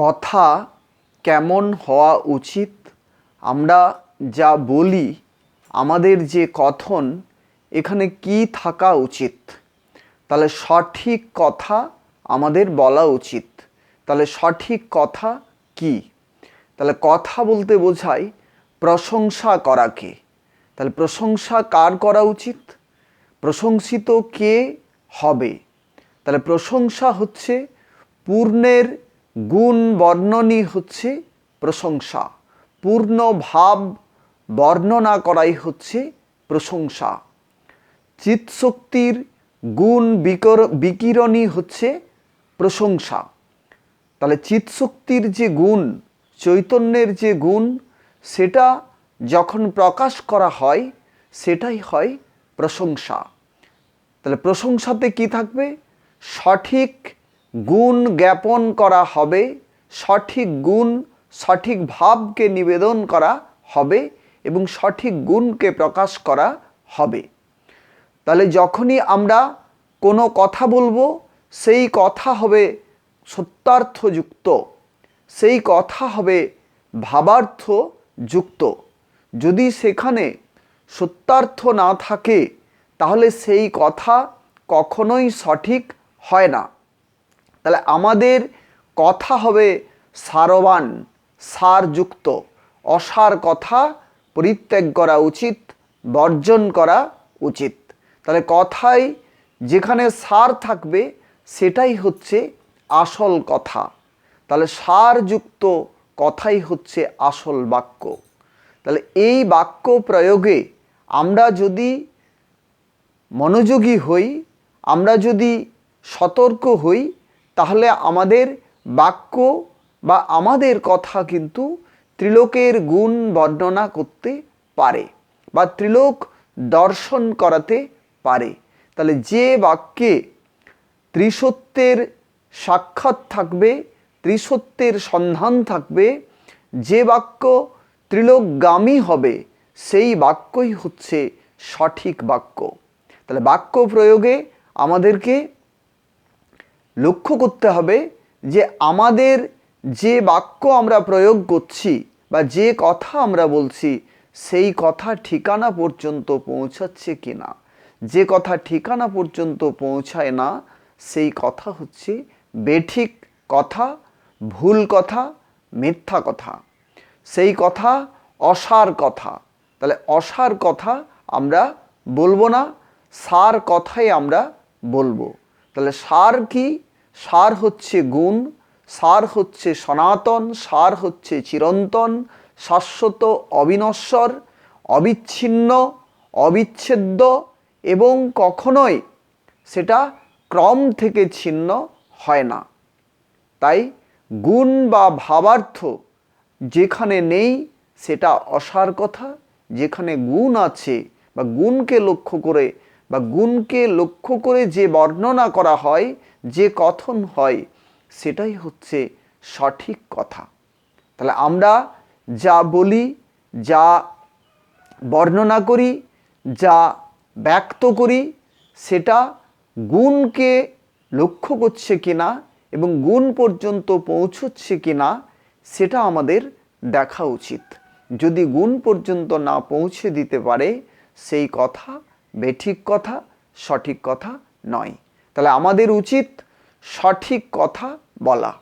কথা কেমন হওয়া উচিত? আমরা যা বলি, আমাদের যে কথন, এখানে কি থাকা উচিত? তাহলে সঠিক কথা আমাদের বলা উচিত। তাহলে সঠিক কথা কি? তাহলে কথা বলতে বোঝায় প্রশংসা করাকে। তাহলে প্রশংসা কার করা উচিত? প্রশংসিত কে হবে? তাহলে প্রশংসা হচ্ছে পূর্ণের গুণ বর্ণনই হচ্ছে প্রশংসা, পূর্ণ ভাব বর্ণনা করাই হচ্ছে প্রশংসা। চিৎশক্তির গুণ বিকর, বিকিরণই হচ্ছে প্রশংসা। তাহলে চিৎশক্তির যে গুণ, চৈতন্যের যে গুণ, সেটা যখন প্রকাশ করা হয়, সেটাই হয় প্রশংসা। তাহলে প্রশংসাতে কি থাকবে? সঠিক গুণ জ্ঞাপন করা হবে, সঠিক গুণ, সঠিক ভাবকে নিবেদন করা হবে এবং সঠিক গুণকে প্রকাশ করা হবে। তাহলে যখনই আমরা কোনো কথা বলব, সেই কথা হবে সত্যার্থযুক্ত, সেই কথা হবে ভাবার্থ যুক্ত যদি সেখানে সত্যার্থ না থাকে, তাহলে সেই কথা কখনোই সঠিক হয় না। তাহলে আমাদের কথা হবে সারবান, সারযুক্ত। অসার কথা পরিত্যাগ করা উচিত, বর্জন করা উচিত। তাহলে কথায় যেখানে সার থাকবে, সেটাই হচ্ছে আসল কথা। তাহলে সারযুক্ত কথাই হচ্ছে আসল বাক্য। তাহলে এই বাক্য প্রয়োগে আমরা যদি মনোযোগী হই, আমরা যদি সতর্ক হই তাহলে আমাদের বাক্য বা আমাদের কথা কিন্তু ত্রিলোকের গুণ বর্ণনা করতে পারে বা ত্রিলোক দর্শন করাতে পারে। তাহলে যে বাক্যে ত্রিসত্যের সাক্ষাৎ থাকবে, ত্রিসত্যের সন্ধান থাকবে, যে বাক্য ত্রিলোকগামী হবে, সেই বাক্যই হচ্ছে সঠিক বাক্য। তাহলে বাক্য প্রয়োগে আমাদেরকে লক্ষ্য করতে হবে যে আমাদের যে বাক্য আমরা প্রয়োগ করছি বা যে কথা আমরা বলছি, সেই কথা ঠিকানা পর্যন্ত পৌঁছাচ্ছে কি না যে কথা ঠিকানা পর্যন্ত পৌঁছায় না, সেই কথা হচ্ছে বেঠিক কথা, ভুল কথা, মিথ্যা কথা। সেই কথা অসার কথা। তাহলে অসার কথা আমরা বলব না, সার কথাই আমরা বলব। তাহলে সার কি? সার হচ্ছে গুণ, সার হচ্ছে সনাতন, সার হচ্ছে চিরন্তন, শাশ্বত অবিনশ্বর, অবিচ্ছিন্ন, অবিচ্ছেদ্য এবং কখনোই সেটা ক্রম থেকে ছিন্ন হয় না। তাই গুণ বা ভাবার্থ যেখানে নেই সেটা অসার কথা, যেখানে গুণ আছে বা গুণকে লক্ষ্য করে বা গুণকে লক্ষ্য করে যে বর্ণনা করা হয়, যে কথন হয়, সেটাই হচ্ছে সঠিক কথা। তাহলে আমরা যা বলি, যা বর্ণনা করি, যা ব্যক্ত করি, সেটা গুণকে লক্ষ্য করছে কিনা এবং গুণ পর্যন্ত পৌঁছচ্ছে কিনা, সেটা আমাদের দেখা উচিত। যদি গুণ পর্যন্ত না পৌঁছে দিতে পারে, সেই কথা বেঠিক কথা সঠিক কথা নয়। তাহলে আমাদের উচিত সঠিক কথা বলা।